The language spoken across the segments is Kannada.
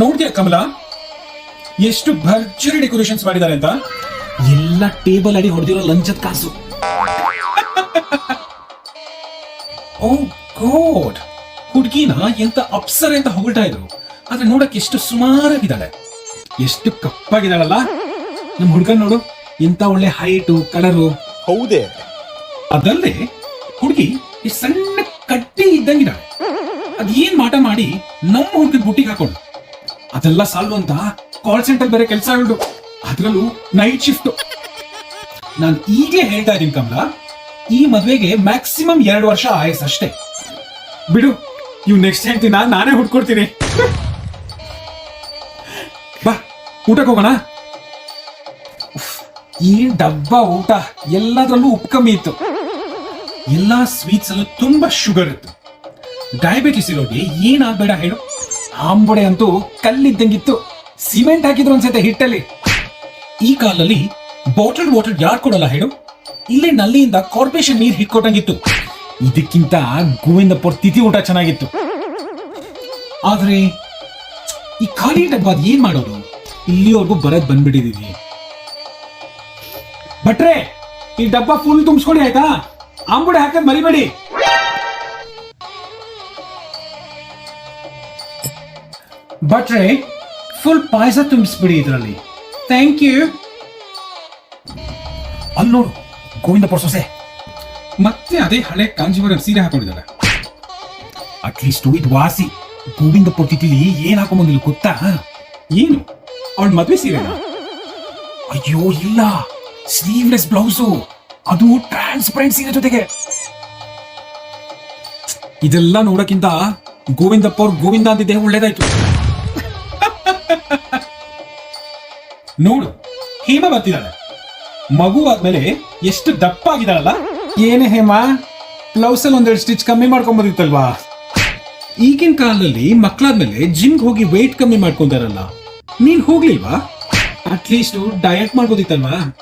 ನೋಡ್ತೀಯ ಕಮಲ? ಎಷ್ಟು ಭರ್ಜರಿ ಡೆಕೋರೇಷನ್ಸ್ ಮಾಡಿದ್ದಾರೆ ಅಂತ? ಎಲ್ಲ ಟೇಬಲ್ ಅಡಿ ಹೊಡೆದಿರೋ ಲಂಚದ ಕಾಸು. ಓ ಗೋಡ್ ಹುಡುಗಿನ ಎಂತ ಅಪ್ಸರೆ ಅಂತ ಹೊಗಳ್ತಾ ಇದ್ರು. ಆದ್ರೆ ನೋಡಕ್ ಎಷ್ಟು ಸುಮಾರಾಗಿದ್ದಾಳೆ. ಎಷ್ಟು ಕಪ್ಪಾಗಿದ್ದಾಳಲ್ಲ? ನಮ್ ಹುಡ್ಗನ್ ನೋಡು ಎಂತ ಒಳ್ಳೆ ಹೈಟು ಕಲರು ಹೌದೇ. ಅದಲ್ಲದೆ ಹುಡುಗಿ ಈ ಸಣ್ಣ ಕಟ್ಟಿ ಇದ್ದಂಗಿದ್ದಾಳೆ. ಅದೇನ್ ಮಾಟ ಮಾಡಿ ನಮ್ಮ ಹುಡುಗನ ಬುಟ್ಟಿಗೆ ಹಾಕೊಂಡು. ಅದೆಲ್ಲ ಸಾಲ್ವ್ ಅಂತ ಕಾಲ್ ಸೆಂಟರ್ ಬೇರೆ ಕೆಲಸ ಹೇಳು ಅದ್ರಲ್ಲೂ ನೈಟ್ ಶಿಫ್ಟ್ ನಾನು ಈಗಲೇ ಹೇಳ್ತಾ ಇದ್ದೀನಿ ಕಮಲ, ಈ ಮದುವೆಗೆ ಮ್ಯಾಕ್ಸಿಮಮ್ ಎರಡು ವರ್ಷ ಆಯಸ್ ಅಷ್ಟೇ. ಬಿಡು ಇವ್ ನೆಕ್ಸ್ಟ್ ಹೇಳ್ತೀನಿ, ನಾನೇ ಹುಡ್ಕೊಡ್ತೀನಿ. ಬಾ, ಊಟಕ್ಕೆ ಹೋಗೋಣ? ಈ ಡಬ್ಬ ಊಟ ಎಲ್ಲದರಲ್ಲೂ ಉಪ್ಪು ಕಮ್ಮಿ ಇತ್ತು. ಎಲ್ಲಾ ಸ್ವೀಟ್ಸ್ ಅಲ್ಲೂ ತುಂಬಾ ಶುಗರ್ ಇತ್ತು. ಡಯಾಬಿಟಿಸ್ ಇರೋರಿಗೆ ಏನಾಗ್ಬೇಡ ಹೇಳು. ಆಂಬೊಡೆ ಅಂತೂ ಕಲ್ಲಿದ್ದಂಗಿತ್ತು. ಸಿಮೆಂಟ್ ಹಾಕಿದ್ರು ಅನ್ಸತ್ತೆ ಹಿಟ್ಟಲ್ಲಿ. ಈ ಕಾಲಲ್ಲಿ ಬಾಟಲ್ ವಾಟರ್ ಯಾರು ಕೊಡಲ್ಲ ಹೇಳು? ಇಲ್ಲೇ ನಲ್ಲಿಯಿಂದ ಕಾರ್ಪೊರೇಷನ್ ನೀರು ಹಿಟ್ಕೊಟ್ಟಂಗಿತ್ತು ಇದಕ್ಕಿಂತ ಗೋವಿಂದ ತಿಥಿ ಊಟ ಚೆನ್ನಾಗಿತ್ತು. ಆದ್ರೆ, ಈ ಖಾಲಿ ಡಬ್ಬ ಅದ್ ಏನ್ ಮಾಡೋದು? ಇಲ್ಲಿವರೆಗೂ ಬರೋದ್ ಬಂದ್ಬಿಟ್ಟಿದೀವಿ. ಭಟ್ರೆ, ಈ ಡಬ್ಬ ಫುಲ್ ತುಂಬಿಸ್ಕೊಡಿ ಆಯ್ತಾ? ಆಂಬುಡೆ ಹಾಕದ್ ಮರಿಬೇಡಿ. ಭಟ್ರೆ ಫುಲ್ ಪಾಯಸ ತುಂಬಿಸ್ಬಿಡಿ ಇದರಲ್ಲಿ. ಥ್ಯಾಂಕ್ ಯು ಅಲ್ಲಿ ನೋಡು ಗೋವಿಂದ ಸೊಸೆ. ಮತ್ತೆ ಅದೇ ಹಳೆ ಕಾಂಜೀವರಂ ಸೀರೆ ಹಾಕೊಂಡಿದ್ದಾರೆ ಅಟ್ಲೀಸ್ಟ್ ಇದು ವಾಸಿ. ಗೋವಿಂದ ತಿಥಿಲಿ ಏನ್ ಹಾಕೊಂಬಂದಿಲ್ಲ ಗೊತ್ತಾ? ಏನು? ಅವಳ ಮದ್ವೆ ಸೀರೆ ಅಯ್ಯೋ ಇಲ್ಲ. ಸ್ಲೀವ್ಲೆಸ್ ಬ್ಲೌಸು ಅದು ಟ್ರಾನ್ಸ್ಪರೆಂಟ್ ಸೀರೆ ಜೊತೆಗೆ. ಇದೆಲ್ಲ ನೋಡಕ್ಕಿಂತ ಗೋವಿಂದಪ್ಪ ಅವ್ರು ಗೋವಿಂದ ಅಂತಿದ್ದೆ ಒಳ್ಳೇದಾಯ್ತು. ನೋಡು ಹೇಮ ಬರ್ತಿದ್ದಾಳೆ ಮಗು ಆದ್ಮೇಲೆ ಎಷ್ಟು ದಪ್ಪ ಆಗಿದಾಳಲ್ಲ ಏನೇ ಹೇಮ ಬ್ಲೌಸ್ ಅಲ್ಲಿ ಒಂದೆರಡು ಸ್ಟಿಚ್ ಕಮ್ಮಿ ಮಾಡ್ಕೊಂಬೋದಿತ್ತಲ್ವಾ? ಈಗಿನ ಕಾಲದಲ್ಲಿ ಮಕ್ಕಳಾದ್ಮೇಲೆ ಜಿಮ್ಗೆ ಹೋಗಿ ವೆಯ್ಟ್ ಕಮ್ಮಿ ಮಾಡ್ಕೊಂತಾರಲ್ಲ. ನೀನ್ ಹೋಗ್ಲಿಲ್ವಾ? ಅಟ್ಲೀಸ್ಟ್ ಡಯಟ್ ಮಾಡ್ಬೋದಿತ್ತಲ್ವಾ?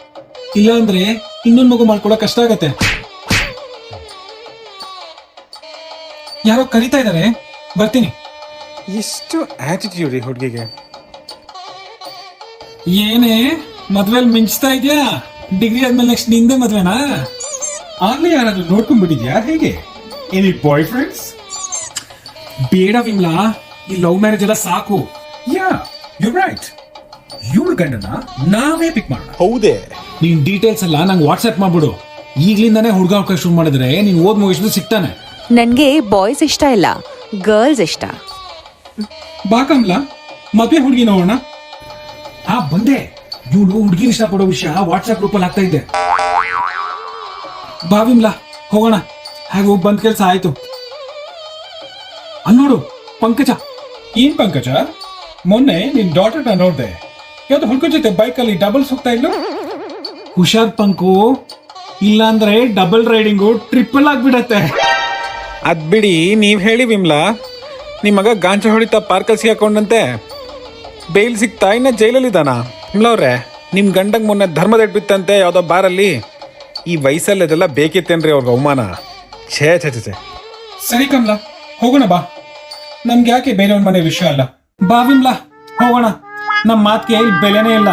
ಇಲ್ಲ ಅಂದ್ರೆ ಇನ್ನೊಂದ್ ಮಗು ಮಾಡ್ಕೊಳಕ್ ಕಷ್ಟ ಆಗತ್ತೆ. ಯಾರೋ ಕರಿತಾ ಇದಾರೆ? ಬರ್ತೀನಿ. ಎಷ್ಟು ಆಟಿಟ್ಯೂಡ್ ಈ ಹುಡುಗಿಗೆ. ಏನೇ? ಮದ್ವೆಲ್ ಮಿಂಚ್ತಾ ಇದೆಯಾ? ಡಿಗ್ರಿ ಆದ್ಮೇಲೆ ನೆಕ್ಸ್ಟ್ ನಿಂದೆ ಮದ್ವೆನಾ? ಆಗ್ಲೇ ಯಾರಾದ್ರೂ ನೋಡ್ಕೊಂಡ್ಬಿಟ್ಟಿದ್ಯಾ? ಹೇಗೆ? ಏನಿ ಬಾಯ್ ಫ್ರೆಂಡ್ಸ್ ಬೇಡ ವಿಮ್ಲಾ ಈ ಲವ್ ಮ್ಯಾರೇಜ್ ಎಲ್ಲ ಸಾಕು. ಯಾ ಯು ರೈಟ್ ಇವ್ರ ಗಂಡನ ನಾವೇ ಪಿಕ್ ಮಾಡೋಣ. ಹೌದೇ. ನೀನ್ ಡೀಟೇಲ್ಸ್ ಎಲ್ಲ ನಂಗೆ ವಾಟ್ಸ್ಆ್ಯಪ್ ಮಾಡ್ಬಿಡು. ಈಗ್ಲಿಂದಾನೇ ಹುಡುಗ ಅವಕಾಶ ಶುರು ಮಾಡಿದ್ರೆ ನೀನ್ ಓದ್ ಮುಗಿಸಿದ್ರು ಸಿಗ್ತಾನೆ. ನನಗೆ ಬಾಯ್ಸ್ ಇಷ್ಟ ಇಲ್ಲ ಗರ್ಲ್ಸ್ ಇಷ್ಟ. ಬಾ ಕಮ್ಲಾ ಮದ್ವೆ ಹುಡುಗಿ ನೋಡೋಣ. ಹಾ ಬಂದೆ. ಇವಳು ಹುಡುಗಿ ಇಷ್ಟಪಡೋ ವಿಷಯ ವಾಟ್ಸ್ಆಪ್ ಗ್ರೂಪಲ್ಲಿ ಆಗ್ತಾ ಇದ್ದೆ. ಬಾ ವಿಮ್ಲಾ ಹೋಗೋಣ. ಹಾಗೆ ಹೋಗಿ ಬಂದ್ ಕೆಲಸ ಆಯ್ತು. ಅನ್ನೋಡು ನೋಡು ಪಂಕಜ. ಏನ್ ಪಂಕಜ? ಮೊನ್ನೆ ನಿನ್ ಡಾಟರ್ನ ನೋಡಿದೆ. ಯಾವ್ದು ಹುಡುಗ ಜೊತೆ ಬೈಕಲ್ಲಿ ಡಬಲ್ ಹೋಗ್ತಾ ಇಲ್ಲ ಹುಷಾರ್ ಪಂಕು. ಇಲ್ಲಾಂದ್ರೆ ಡಬಲ್ ರೈಡಿಂಗು ಟ್ರಿಪಲ್ ಆಗ್ಬಿಡತ್ತೆ. ಅದ್ ಬಿಡಿ ನೀವ್ ಹೇಳಿ ವಿಮ್ಲಾ. ನಿಮ್ಮ ಮಗ ಗಾಂಚ ಹೊಡಿತಾ ಪಾರ್ಕಲ್ ಸಿಗಾಕೊಂಡಂತೆ. ಬೇಲ್ ಸಿಗ್ತಾ ಇನ್ನ ಜೈಲಲ್ಲಿದ್ದಾನಾ? ವಿಮ್ಲಾ ನಿಮ್ಮ ನಿಮ್ ಗಂಡಂಗ್ ಮೊನ್ನೆ ಧರ್ಮದೆಟ್ ಬಿತ್ತಂತೆ ಯಾವ್ದೋ ಬಾರಲ್ಲಿ. ಈ ವಯಸ್ಸಲ್ಲಿ ಅದೆಲ್ಲ ಬೇಕಿತ್ತೇನ್ರಿ ಅವ್ರಿಗೆ ಅವಮಾನ? ಛೇ ಛೇ ಛೇ ಛೇ. ಸರಿ ಕಮ್ಲಾ, ಹೋಗೋಣ ಬಾ. ನಮ್ಗೆ ಯಾಕೆ ಬೇರೆಯವ್ರ ಮನೆ ವಿಷಯ ಅಲ್ಲ? ಬಾ ವಿಮ್ಲಾ, ಹೋಗೋಣ. ನಮ್ಮ ಮಾತಿಗೆ ಇಲ್ಲಿ ಬೆಲೆನೇ ಇಲ್ಲ.